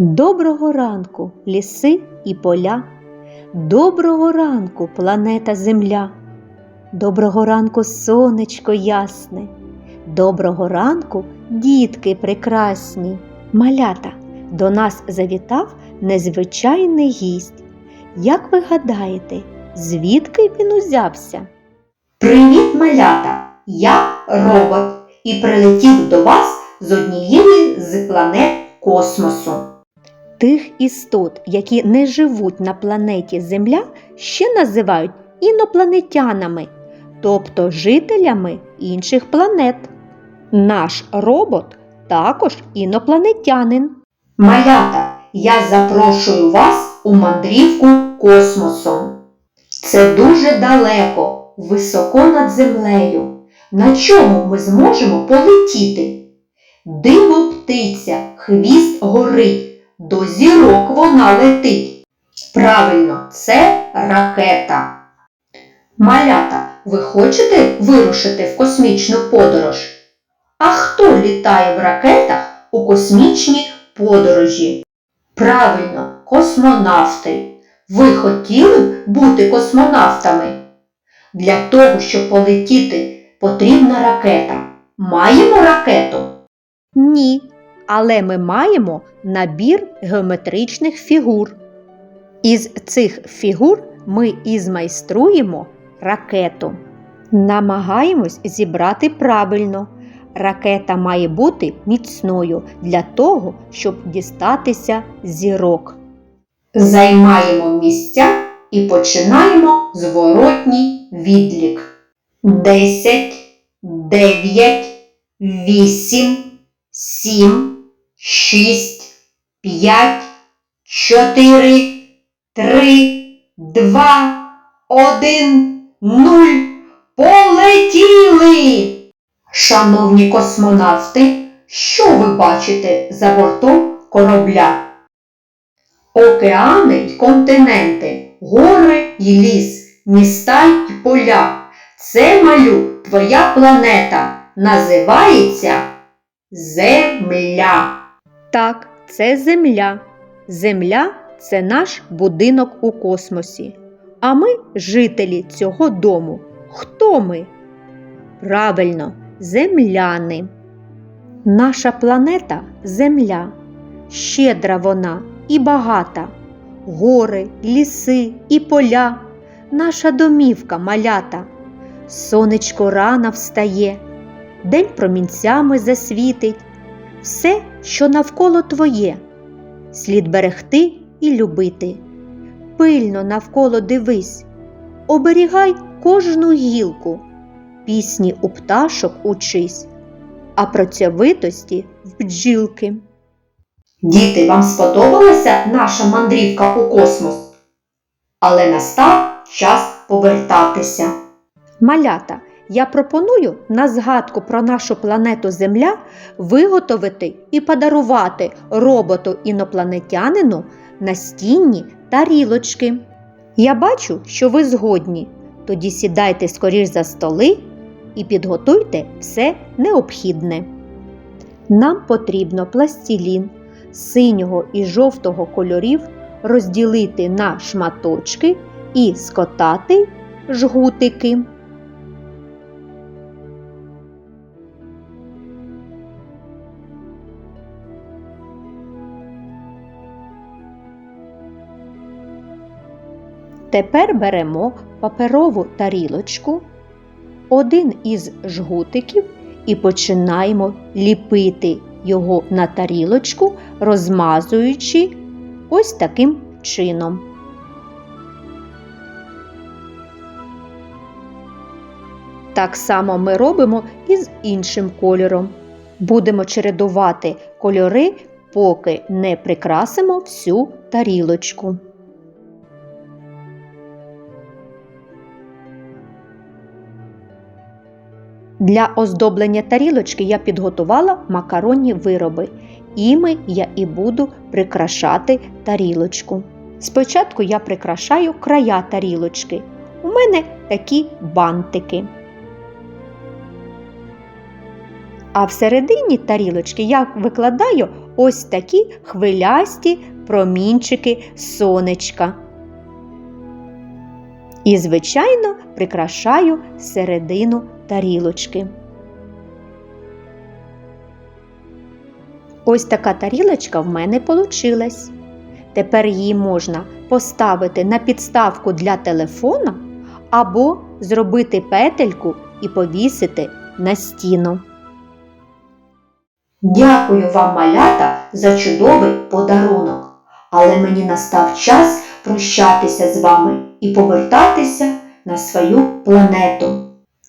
Доброго ранку, ліси і поля. Доброго ранку, планета Земля. Доброго ранку, сонечко ясне. Доброго ранку, дітки прекрасні. Малята, до нас завітав незвичайний гість. Як ви гадаєте, звідки він узявся? Привіт, малята! Я робот і прилетів до вас з однієї з планет космосу. Тих істот, які не живуть на планеті Земля, ще називають інопланетянами, тобто жителями інших планет. Наш робот також інопланетянин. Малята, я запрошую вас у мандрівку космосом. Це дуже далеко, високо над землею. На чому ми зможемо полетіти? Диво птиця, хвіст горить, до зірок вона летить. Правильно, це ракета. Малята, ви хочете вирушити в космічну подорож? А хто літає в ракетах у космічні подорожі? Правильно, космонавти. Ви хотіли б бути космонавтами? Для того, щоб полетіти, потрібна ракета. Маємо ракету? Ні, але ми маємо набір геометричних фігур. Із цих фігур ми і змайструємо ракету. Намагаємось зібрати правильно. Ракета має бути міцною для того, щоб дістатися зірок. Займаємо місця і починаємо зворотній відлік. 10, 9, 8, 7, 6, 5, 4, 3, 2, 1, 0. Полетіли! Шановні космонавти, що ви бачите за бортом корабля? Океани й континенти, гори й ліс, міста й поля. Це малю твоя планета називається Земля. Так, це Земля. Земля це наш будинок у космосі. А ми жителі цього дому. Хто ми? Правильно, земляни. Наша планета Земля. Щедра вона і багата. Гори, ліси і поля. Наша домівка малята. Сонечко рано встає, день промінцями засвітить. Все, що навколо твоє, слід берегти і любити. Пильно навколо дивись, оберігай кожну гілку, пісні у пташок учись, а працьовитості в бджілки. Діти, вам сподобалася наша мандрівка у космос? Але настав час повертатися. Малята, я пропоную на згадку про нашу планету Земля виготовити і подарувати роботу-інопланетянину настінні тарілочки. Я бачу, що ви згодні. Тоді сідайте скоріш за столи і підготуйте все необхідне. Нам потрібно пластилін синього і жовтого кольорів розділити на шматочки і скотати жгутики. Тепер беремо паперову тарілочку, один із жгутиків і починаємо ліпити його на тарілочку, розмазуючи ось таким чином. Так само ми робимо і з іншим кольором. Будемо чередувати кольори, поки не прикрасимо всю тарілочку. Для оздоблення тарілочки я підготувала макаронні вироби. Іми я і буду прикрашати тарілочку. Спочатку я прикрашаю края тарілочки. У мене такі бантики. А всередині тарілочки я викладаю ось такі хвилясті промінчики сонечка. І, звичайно, прикрашаю середину тарілочки. Ось така тарілочка в мене получилась. Тепер її можна поставити на підставку для телефона або зробити петельку і повісити на стіну. Дякую вам, малята, за чудовий подарунок. Але мені настав час прощатися з вами і повертатися на свою планету.